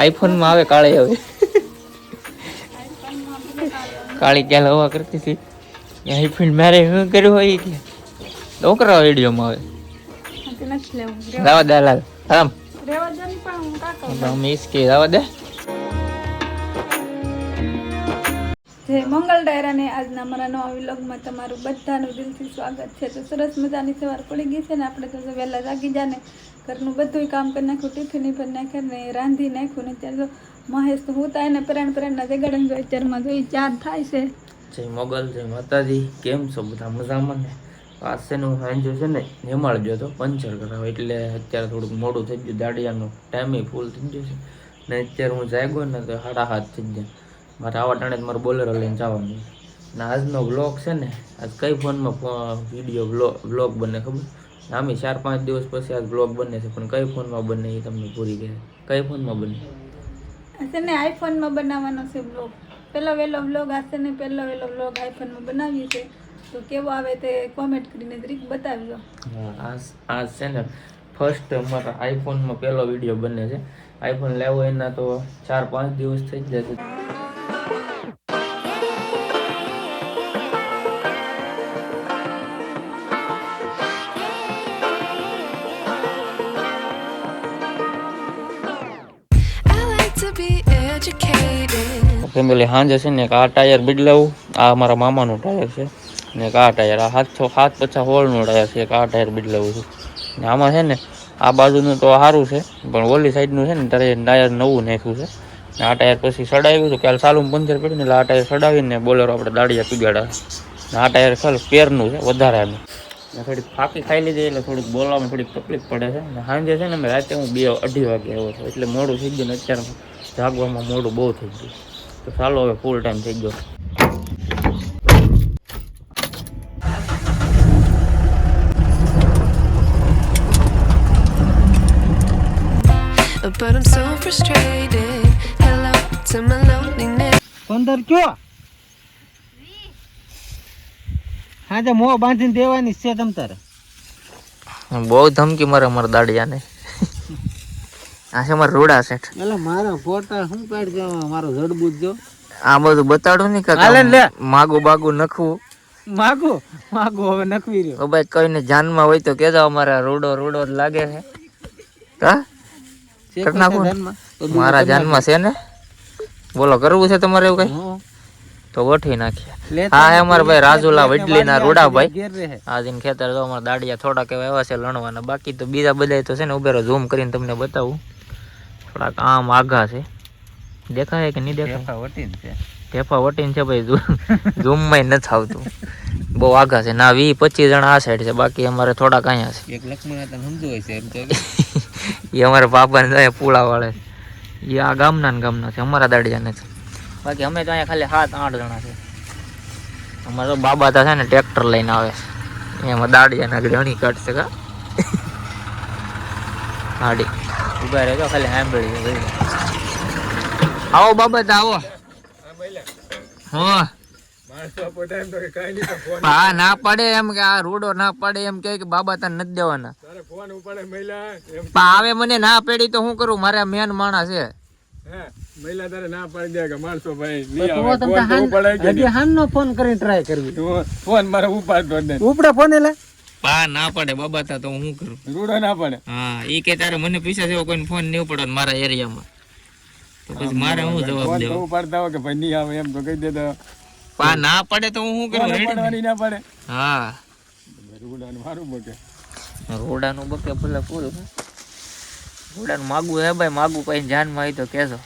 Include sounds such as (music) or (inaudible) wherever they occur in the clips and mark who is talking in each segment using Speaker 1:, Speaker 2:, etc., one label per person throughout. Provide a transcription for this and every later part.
Speaker 1: આઈફોનમાં આવે કાળી હવે. કાળી ક્યાં હવા કરતી હતી? આઈફોન મારે શું કર્યું હોય કે છોકરા વિડીયોમાં આવે.
Speaker 2: લેવું.
Speaker 1: દે લાલ. મિસ કે દે.
Speaker 2: જય મંગલ ડાયરાને આજના અમારા નવા વિલોગમાં તમારું બધાનું દિલથી સ્વાગત છે. તો સરસ મજાની સવાર પડી ગઈ છે ને આપણે તો વહેલા જાગી જાને. ઘરનું બધું કામ કરી નાખ્યું, ટિફિન પણ નાખ્યા ને રાંધી નાખ્યું ને ત્યારે તો મહેશ તો હું એને પરાણ પરાણના જગાડન જો અત્યારમાં જોઈ ચાર થાય છે.
Speaker 1: જય મોગલ, જય માતાજી. કેમ છો બધા મજામાં ને? પાસે હું સાંજે છે ને નિમાળ ગયો હતો, પંચર કરાવ એટલે અત્યારે થોડુંક મોડું થઈ ગયું, દાડિયાનું ટાઈમે ફૂલ થઈ ગયો છે. ને અત્યારે હું જાગ્યો ને તો હાડા હાથ થઈ ગયા. મારે આવા ટાણે જ મારે બોલેરો લઈને જવાનું. ને આજનો બ્લોગ છે ને, આજ કઈ ફોનમાં વીડિયો બ્લોગ બને ખબર? આમે ચાર પાંચ દિવસ પછી આ બ્લોગ બને છે પણ કઈ ફોનમાં બને એ તમને પૂરી ગયા. કઈ ફોનમાં બને?
Speaker 2: હશે ને આઈફોનમાં બનાવવાનો છે બ્લોગ પહેલો વહેલો બ્લોગ હશે ને પહેલો વહેલો બ્લોગ આઈફોનમાં બનાવીએ છે. તો કેવો આવે તે કોમેન્ટ કરીને જરીક બતાવજો.
Speaker 1: હા, આ છે ને ફર્સ્ટ અમારા આઈફોનમાં પહેલો વીડિયો બને છે. આઈફોન લેવો એના તો ચાર પાંચ દિવસ થઈ જ જશે. ફેમિલી સાંજે છે ને એક આ ટાયર બદલાવું આ મારા મામાનું ટાયર છે. ને એક આ ટાયર, આ સાતસો સાત પચાસ હોળનું ટાયર છે. એક આ ટાયર બદલાવું છું. ને આમાં છે ને, આ બાજુનું તો સારું છે, પણ ઓલી સાઈડનું છે ને, ત્યારે ટાયર નવું નાખ્યું છે. ને આ ટાયર પછી સડાવ્યું હતું, કાલે સાલું પંચર પડ્યું એટલે આ ટાયર સડાવીને બોલેરો આપણે દાડિયા પીગાડા. ને આ ટાયર ખાલી પેરનું છે વધારે આનું ને થોડીક ફાંકી ખાઈ લીધી, એટલે થોડીક બોલવામાં થોડીક તકલીફ પડે છે. ને સાંજે છે ને રાતે હું બે અઢી વાગે આવ્યો છું એટલે મોડું થઈ ગયું ને અત્યારે જાગવામાં મોડું બહુ થઈ ગયું. તો ચાલો હવે ફૂલ ટાઈમ થઈ ગયો
Speaker 3: But I'm so frustrated. Hello to my loneliness.
Speaker 4: પંદર કયો હા તો મોં બાંધીને દેવાની છે તમ તારે
Speaker 1: બહુ ધમકી મારે મારા દાડિયાને આ છે મારા રોડા સેઠ
Speaker 4: એટલે મારા ફોટા શું પાડ જો મારો જડબૂત જો
Speaker 1: આ બધું બતાડું ને
Speaker 4: હાલે લે.
Speaker 1: માગું બાગું નખવું.
Speaker 4: માગો? માગો હવે નખવી રહ્યો.
Speaker 1: ભાઈ કઈને જાનમાં હોય તો કેજો અમારે રોડો રોડો જ લાગે છે. હા? ને? મારા જાનમાં છે ને? બોલો કરવું છે તમારે એવું કઈ? તો ગોઠવી નાખીએ. હા એ અમારા ભાઈ રાજુલા વડલીના રોડાભાઈ
Speaker 4: ઘેર રહે.
Speaker 1: આજીન ખેતર તો અમારા દાડિયા થોડા કેવા એવા છે લણવાના. બાકી તો બીજા બધા તો છે ને ઉભેરો ઝૂમ કરીને તમને બતાવું. થોડાક આમ આઘા છે. દેખાય કે નહીં દેખાય?
Speaker 4: વટીને છે.
Speaker 1: ફેફા વટીન છે ભાઈ ઝૂમમાં નથી આવતું. બહુ આઘા છે. ના વી પચીસ જણા આ સાઈડ છે. બાકી અમારે થોડાક અહીંયા છે.
Speaker 4: એક લક્ષ્મણ તને છે એમ
Speaker 1: એ (laughs) અમારા બાપા ને પૂળા વાળે એ આ ગામના ને ગામના છે. અમારા દાડિયા નથી. બાકી અમે તો અહીંયા ખાલી સાત આઠ જણા છે. અમારે તો બાબા તો છે ને ટ્રેક્ટર લઈને આવે છે. એમાં દાડિયા ના ઘણી કાઢશે કા? (laughs) હાડી. ઊભા રહેજો ખાલી સાંભળી ગઈ આવો બાબા તા આવો. હા. હા ના પડે એમ કે આ રૂડો ના પડે એમ કે કે બાબા તને નથી દેવાના. આવે મને ના પેડી તો હું કરું? મારે મેન માણસ છે.
Speaker 4: હજી હાનનો ફોન કરીને ટ્રાય કરવી.
Speaker 5: ફોન મારે ઉપાડતો જ નહીં.
Speaker 4: ઉપડે ફોન એટલે?
Speaker 1: પા ના પડે બાબા તા તો હું શું કરું?
Speaker 5: રૂડો ના પડે?
Speaker 1: હા એ કે તારે મને પૈસા જેવો કોઈ ફોન નહીં પડે મારા એરિયામાં. તો પછી મારે હું જવાબ દેવો?
Speaker 5: ઉપાડતા હોય કે ભાઈ નહીં આવે એમ તો કહી દેતો
Speaker 1: પા ના પડે તો હું શું કરું? પડવાની ને?
Speaker 5: પડે.
Speaker 1: હા.
Speaker 5: રૂડાનું મારું બકે.
Speaker 1: રોડાનું બકે ભલે ફૂલ રોડાનું માગું હે ભાઈ માગું કઈ જાનમાં આવી તો કહેજો.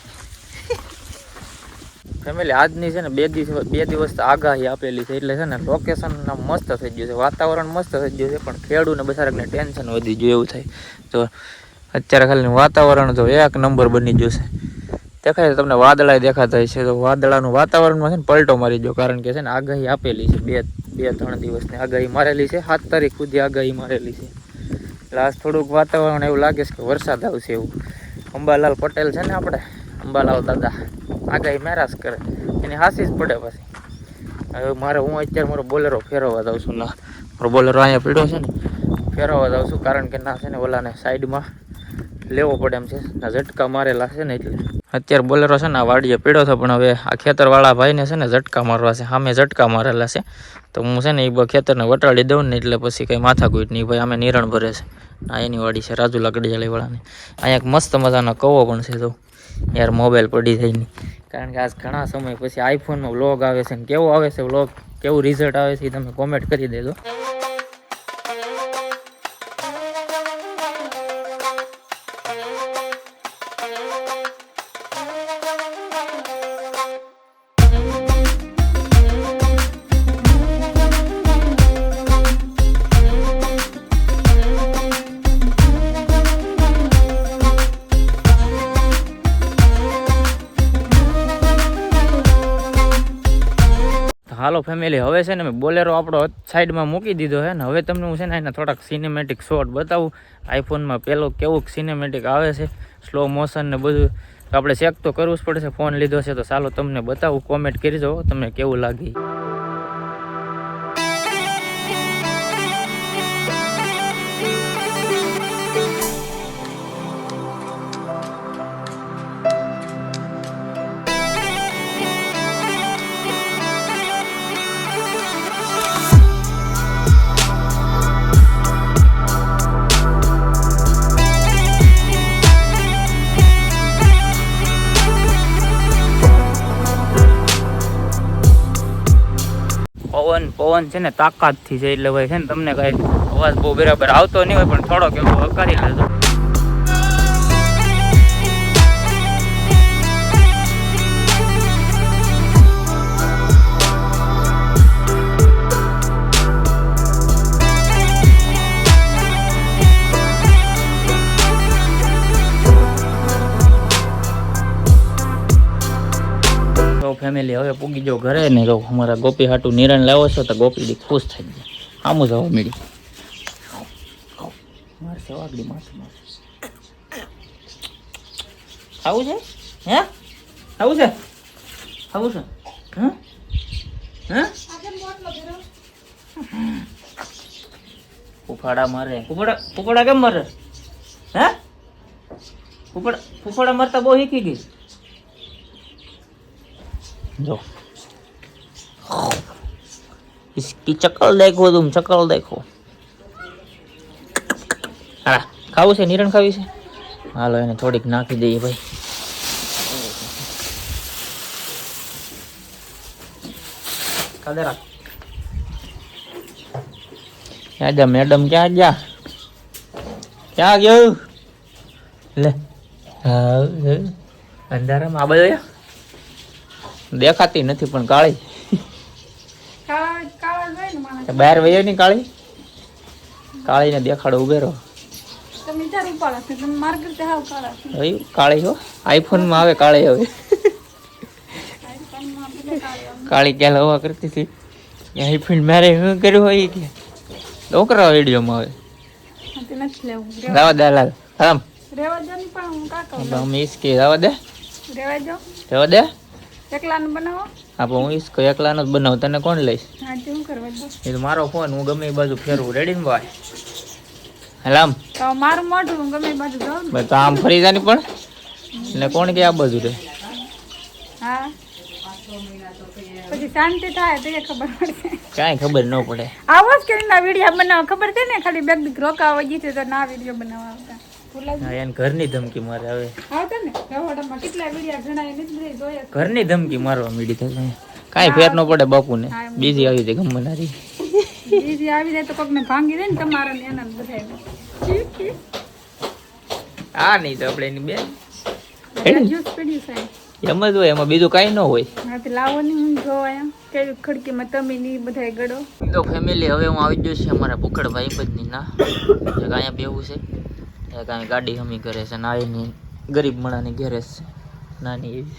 Speaker 1: ફેમિલી આજની છે ને બે દિવસ બે દિવસ આગાહી આપેલી છે. એટલે છે ને લોકેશન મસ્ત થઈ ગયું છે. વાતાવરણ મસ્ત થઈ ગયું છે, પણ ખેડૂને બસારકને ટેન્શન વધી ગયું એવું થાય. તો અત્યારે ખાલી વાતાવરણ તો એક નંબર બની ગયું છે. દેખાય છે તમને વાદળા દેખાતા છે તો વાદળાનું વાતાવરણમાં છે ને પલટો મારી દો કારણ કે છે ને આગાહી આપેલી છે બે બે, ત્રણ દિવસની આગાહી મારેલી છે. સાત તારીખ સુધી આગાહી મારેલી છે. એટલે આજ થોડુંક વાતાવરણ એવું લાગે છે કે વરસાદ આવશે એવું. અંબાલાલ પટેલ છે ને આપણે. અંબાલાલ દાદા. આગાહી મેરાસ કરે. એની હાસી જ પડે પછી. હવે મારે હું અત્યારે મારો બોલેરો ફેરવવા જાઉં છું. ના મારો બોલેરો અહીંયા પીડ્યો છે ને, ફેરવવા જાઉં છું કારણ કે ના છે ને ઓલાને સાઈડમાં લેવો પડે એમ છે. આ ઝટકા મારેલા છે ને એટલે. અત્યારે બોલેરો છે ને આ વાડીએ પીડ્યો છે, પણ હવે આ ખેતરવાળા ભાઈને છે ને ઝટકા મારવા છે. સામે ઝટકા મારેલા છે. તો હું છે ને એ ખેતરને વટાડી દઉં ને એટલે પછી કંઈ માથાકૂટ નહીં. ભાઈ અમે નિરણ ભરે છે. આ એની વાડી છે રાજુ લાકડીવાળાની અહીંયા એક મસ્ત મજાનો કવો પણ છે તો યાર મોબાઈલ પડી જાય નહીં કારણ કે આજ ઘણા સમય પછી આઈફોનમાં વ્લોગ આવે છે ને કેવો આવે છે વ્લોગ કેવું રિઝલ્ટ આવે છે એ તમે કોમેન્ટ કરી દેજો. હાલો ફેમિલી હવે છે ને મેં બોલેરો આપણો સાઈડમાં મૂકી દીધો છે ને હવે તમને હું છે ને એના થોડાક સિનેમેટિક શોટ બતાવું. આઈફોનમાં પેલો કેવું સિનેમેટિક આવે છે સ્લો મોશન ને બધું. આપણે ચેક તો કરવું જ પડશે ફોન લીધો છે તો ચાલો તમને બતાવું કોમેન્ટ કરી દો, તમને કેવું લાગી. પવન પવન છે ને તાકાતથી છે, એટલે ભાઈ છે ને તમને કઈ અવાજ બહુ બરાબર આવતો નહીં હોય, પણ થોડોક એવો હકારી લેજો. ફેમિલી હવે પૂગી જો ઘરે ને તો અમારા ગોપી હાટું નિરણ લાવો છો તો ગોપી દી ખુશ થઈ જાય આમ જવા મળી આવું છે? હે? આવું છે? આવું છે? હા? હા? ફૂફાડા મારે. ફૂફાડા ફૂફાડા કેમ મારે? હે? ફૂફાડા ફૂફાડા મારતા બહુ શીખી ગઈ. जो इसकी चक्ल देखो तुम चक्ल देखो હા ખાવું છે નિરણ ખાવી છે હાલો એને થોડીક નાખી દઈએ ભાઈ કાદરા ક્યાં જા મેડમ ક્યાં જા ક્યાં ગયું લે હા હે. અંધારામાં આ બધું દેખાતી નથી પણ કાળી. બહાર વયો ની કાળી? કાળીને દેખાડો ઉભે રહો.
Speaker 2: તમે ચાર ઉપાડા છે તમે માર કરતા હાવ કાળા
Speaker 1: હો. આઈફોનમાં આવે કાળી હવે.
Speaker 2: કાળા
Speaker 1: ક્યાં હવા કરતી હતી? આઈફોન મારે શું કર્યું હોય કે? છોકરા વિડીયોમાં આવે.
Speaker 2: રેવા-
Speaker 1: રાવા દે લાલ. આરામ.
Speaker 2: રેવા દે પણ હું કાકા
Speaker 1: અમે ઈસકે રાવા દે.
Speaker 2: રેવા દો.
Speaker 1: રેવા દે.
Speaker 2: એકલાનું બનાવો?
Speaker 1: હા પણ હું ઈસકો એકલાનો જ બનાવ. તને કોણ લઈશ
Speaker 2: હા તે હું કરવા
Speaker 1: એ તો મારો ફોન હું ગમે એ બાજુ ફેરવું. રેડી ને ભાઈ? હલામ
Speaker 2: તો મારું મોઢું હું ગમે એ બાજુ જાઉં ને.
Speaker 1: તો આમ ફરી જાની પણ? ને કોણ કે આ બાજુ રે?
Speaker 2: હા. પછી શાંતિ થાય તો ખબર પડશે.
Speaker 1: કાંઈ ખબર ન પડે.
Speaker 2: આવો જ કરીને વીડિયો બનાવો. ખબર છે ને ખાલી બેગ રોકાવા ગઈ છે તો ના વીડિયો બનાવવા આવતા.
Speaker 1: ઘરની ધમકી મારે હવે.
Speaker 2: ને.
Speaker 1: ઘરની મારવા મીડી થઈ કાંઈ ફેર ન પડે બાપુને. બીજી આવી જાય ગમનારી.
Speaker 2: બીજી આવી જાય તો કોકને ભાંગી દે ને તમારા ને એના બધા
Speaker 1: આ નહીં તો આપણે એની બેન.
Speaker 2: જ્યુસ પીડ્યું સાહેબ
Speaker 1: એમ જ હોય એમાં બીજું કાંઈ ન હોય.
Speaker 2: લાવો નહીં હું જોવા એમ. કેવી ખડકીમાં તમે નહીં બધા ગળો.
Speaker 1: તો ફેમિલી હવે હું આવી ગયો છે અમારા પુખડ ભાઈબંધની ના એક અહીંયા બેવું છે. અહીંયા ગાડી હમી કરે છે ના એની ગરીબ મણાની ઘેરે છે. નાની એવી.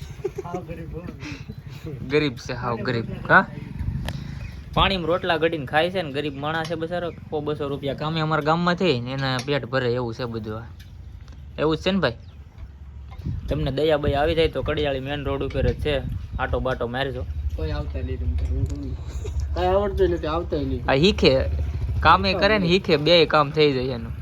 Speaker 1: ગરીબ છે હાવ ગરીબ. હા? પાણીમાં રોટલા ઘડીને ખાય છે ને ગરીબ માણસ છે બસારો સો બસો રૂપિયા કામે અમારા ગામમાં થઈ ને એના પેટ ભરે એવું છે બધું એવું જ છે ને ભાઈ? તમને દયા ભાઈ આવી જાય તો કડિયાળી મેન રોડ ઉપર જ છે. આટો બાટો મારજો.
Speaker 4: કોઈ આવતા નહીં કઈ આવડતું નથી આવતા નહીં.
Speaker 1: આ હીખે કામે કરે ને હીખે બે કામ થઈ જાય એનું.